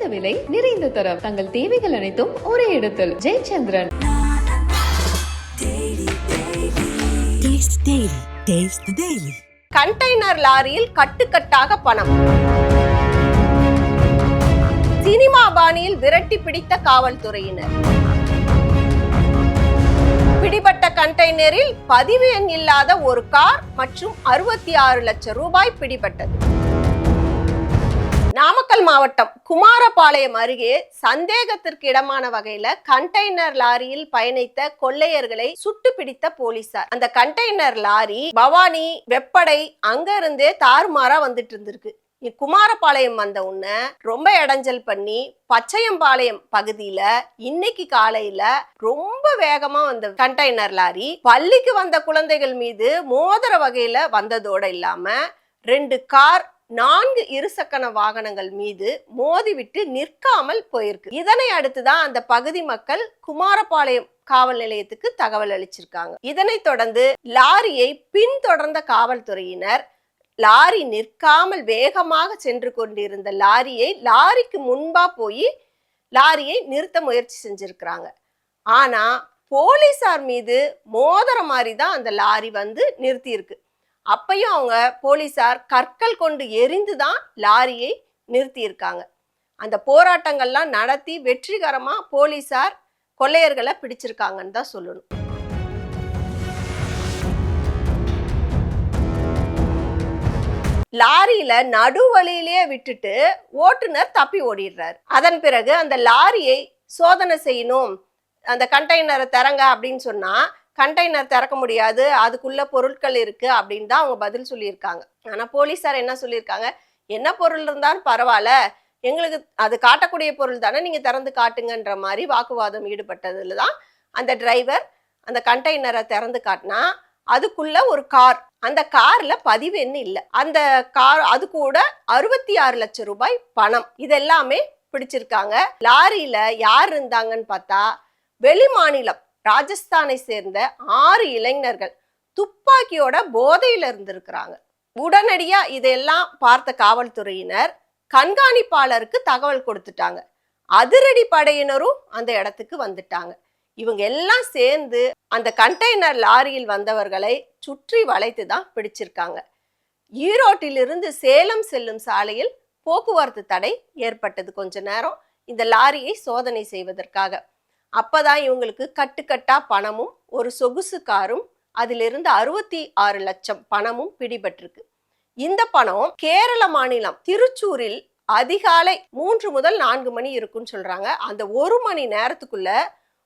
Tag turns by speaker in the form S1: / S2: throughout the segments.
S1: குறைந்த விலை நிறைந்த தரம். தங்கள் தேவைகள் அனைத்தும் ஒரே இடத்தில். ஜெயச்சந்திரன்.
S2: கண்டெய்னர் லாரியில் கட்டுக்கட்டாக பணம். சினிமா பாணியில் விரட்டி பிடித்த காவல்துறையினர். பிடிபட்ட கண்டெய்னரில் பதிவு எண் இல்லாத ஒரு கார் மற்றும் அறுபத்தி ஆறு லட்சம் ரூபாய் பிடிபட்டது. நாமக்கல் மாவட்டம் குமாரபாளையம் அருகே சந்தேகத்திற்கு இடமான வகையில கண்டெய்னர் லாரியில் பயணித்த கொள்ளையர்களை சுட்டு பிடித்த போலீசார். அந்த கண்டெய்னர் லாரி பவானி வெப்படை அங்க இருந்தே தாறுமாறா வந்துட்டு இருந்திருக்கு. குமாரபாளையம் வந்த உடனே ரொம்ப இடைஞ்சல் பண்ணி பச்சையம்பாளையம் பகுதியில இன்னைக்கு காலையில ரொம்ப வேகமா வந்த கண்டெய்னர் லாரி பள்ளிக்கு வந்த குழந்தைகள் மீது மோதிர வகையில வந்ததோட இல்லாம ரெண்டு கார் நான்கு இருசக்கர வாகனங்கள் மீது மோதிவிட்டு நிற்காமல் போயிருக்கு. இதனை அடுத்துதான் அந்த பகுதி மக்கள் குமாரபாளையம் காவல் நிலையத்துக்கு தகவல் அளிச்சிருக்காங்க. இதனைத் தொடர்ந்து லாரியை பின்தொடர்ந்த காவல்துறையினர் லாரி நிற்காமல் வேகமாக சென்று கொண்டிருந்த லாரியை லாரிக்கு முன்பா போய் லாரியை நிறுத்த முயற்சி செஞ்சிருக்கிறாங்க. ஆனா போலீசார் மீது மோதிர மாதிரி தான் அந்த லாரி வந்து நிறுத்தியிருக்கு. அப்பையும் அவங்க போலீஸார் கற்கள் கொண்டு எரிந்து தான் லாரியை நிறுத்தியிருக்காங்க. அந்த போராட்டங்கள்லாம் நடத்தி வெற்றிகரமாக போலீஸார் கொள்ளையர்களை பிடிச்சிருக்காங்கன்னு தான் சொல்லணும். லாரியில நடுவழியிலேயே விட்டுட்டு ஓட்டுநர் தப்பி ஓடிடுறாரு. அதன் பிறகு அந்த லாரியை சோதனை செய்யணும் அந்த கண்டெய்னரை திறங்க அப்படின்னு சொன்னா கண்டெய்னர் திறக்க முடியாது அதுக்குள்ள பொருட்கள் இருக்கு அப்படின்னு தான் அவங்க பதில் சொல்லியிருக்காங்க. ஆனா போலீஸார் என்ன சொல்லியிருக்காங்க? என்ன பொருள் இருந்தாலும் பரவாயில்ல எங்களுக்கு அது காட்டக்கூடிய பொருள் தானே நீங்கள் திறந்து காட்டுங்கன்ற மாதிரி வாக்குவாதம் ஈடுபட்டதுல தான் அந்த டிரைவர் அந்த கண்டெய்னரை திறந்து காட்டினா அதுக்குள்ள ஒரு கார் அந்த கார்ல பதிவு இல்லை. அந்த கார் அது கூட அறுபத்தி ஆறு லட்சம் ரூபாய் பணம். இதெல்லாமே பிடிச்சிருக்காங்க. லாரியில யார் இருந்தாங்கன்னு பார்த்தா வெளி மாநிலம் ராஜஸ்தானை சேர்ந்த ஆறு இளைஞர்கள் துப்பாக்கியோட போதையில இருந்திருக்கிறாங்க. உடனடியா இதெல்லாம் பார்த்த காவல்துறையினர் கண்காணிப்பாளருக்கு தகவல் கொடுத்துட்டாங்க. அதிரடி படையினரும் அந்த இடத்துக்கு வந்துட்டாங்க. இவங்க எல்லாம் சேர்ந்து அந்த கண்டெய்னர் லாரியில் வந்தவர்களை சுற்றி வளைத்து தான் பிடிச்சிருக்காங்க. ஈரோட்டிலிருந்து சேலம் செல்லும் சாலையில் போக்குவரத்து தடை ஏற்பட்டது கொஞ்ச நேரம். இந்த லாரியை சோதனை செய்வதற்காக அப்பதான் இவங்களுக்கு கட்டுக்கட்டா பணமும் ஒரு சொகுசு காரும் அதிலிருந்து அறுபத்தி ஆறு லட்சம் பணமும் பிடிபட்டிருக்கு. இந்த பணம் கேரள மாநிலம் திருச்சூரில் அதிகாலை மூன்று முதல் நான்கு மணி இருக்குன்னு சொல்றாங்க. அந்த ஒரு மணி நேரத்துக்குள்ள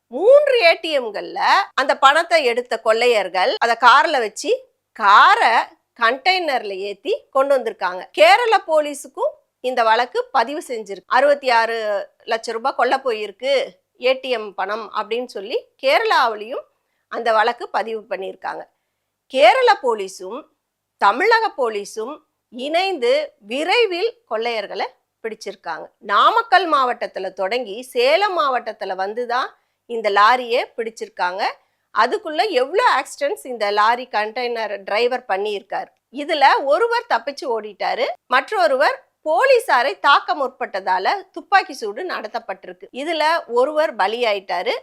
S2: மூன்று ஏடிஎம்கள்ல அந்த பணத்தை எடுத்த கொள்ளையர்கள் அதை கார்ல வச்சு காரை கண்டெய்னர்ல ஏத்தி கொண்டு வந்திருக்காங்க. கேரள போலீஸுக்கும் இந்த வழக்கு பதிவு செஞ்சிருக்கு. அறுபத்தி ஆறு லட்சம் ரூபாய் கொள்ள போயிருக்கு. ஏடிஎம் பணம் அப்படின்னு சொல்லி கேரளாவிலையும் அந்த வழக்கு பதிவு பண்ணியிருக்காங்க. கேரள போலீஸும் தமிழக போலீஸும் இணைந்து விரைவில் கொள்ளையர்களை பிடிச்சிருக்காங்க. நாமக்கல் மாவட்டத்தில் தொடங்கி சேலம் மாவட்டத்தில் வந்து தான் இந்த லாரியை பிடிச்சிருக்காங்க. அதுக்குள்ளே எவ்வளோ ஆக்சிடென்ட்ஸ் இந்த லாரி கண்டெய்னர் டிரைவர் பண்ணியிருக்கார். இதில் ஒருவர் தப்பிச்சு ஓடிட்டாரு மற்றொருவர் போலீசாரை தாக்க முற்பட்டதால துப்பாக்கி சூடு நடத்தப்பட்டிருக்கு. இதுல ஒருவர் பலியாயிட்டாரு.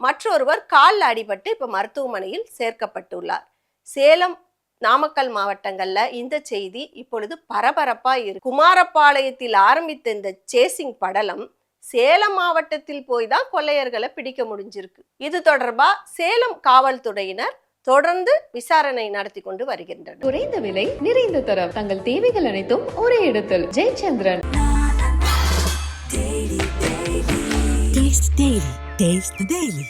S2: மற்றொருவர் காலில் அடிபட்டு இப்ப மருத்துவமனையில் சேர்க்கப்பட்டுள்ளார். சேலம் நாமக்கல் மாவட்டங்கள்ல இந்த செய்தி இப்பொழுது பரபரப்பா இருக்கு. குமாரபாளையத்தில் ஆரம்பித்த இந்த சேசிங் படலம் சேலம் மாவட்டத்தில் போய் தான் கொள்ளையர்களை பிடிக்க முடிஞ்சிருக்கு. இது தொடர்பா சேலம் காவல்துறையினர் தொடர்ந்து விசாரணை நடத்தி கொண்டு வருகின்றனர்
S1: குறைந்த விலை நிறைந்த தரம் தங்கள் தேவைகள் அனைத்தும் ஒரே இடத்தில் Jayachandran
S3: Taste the Daily. Taste the Daily.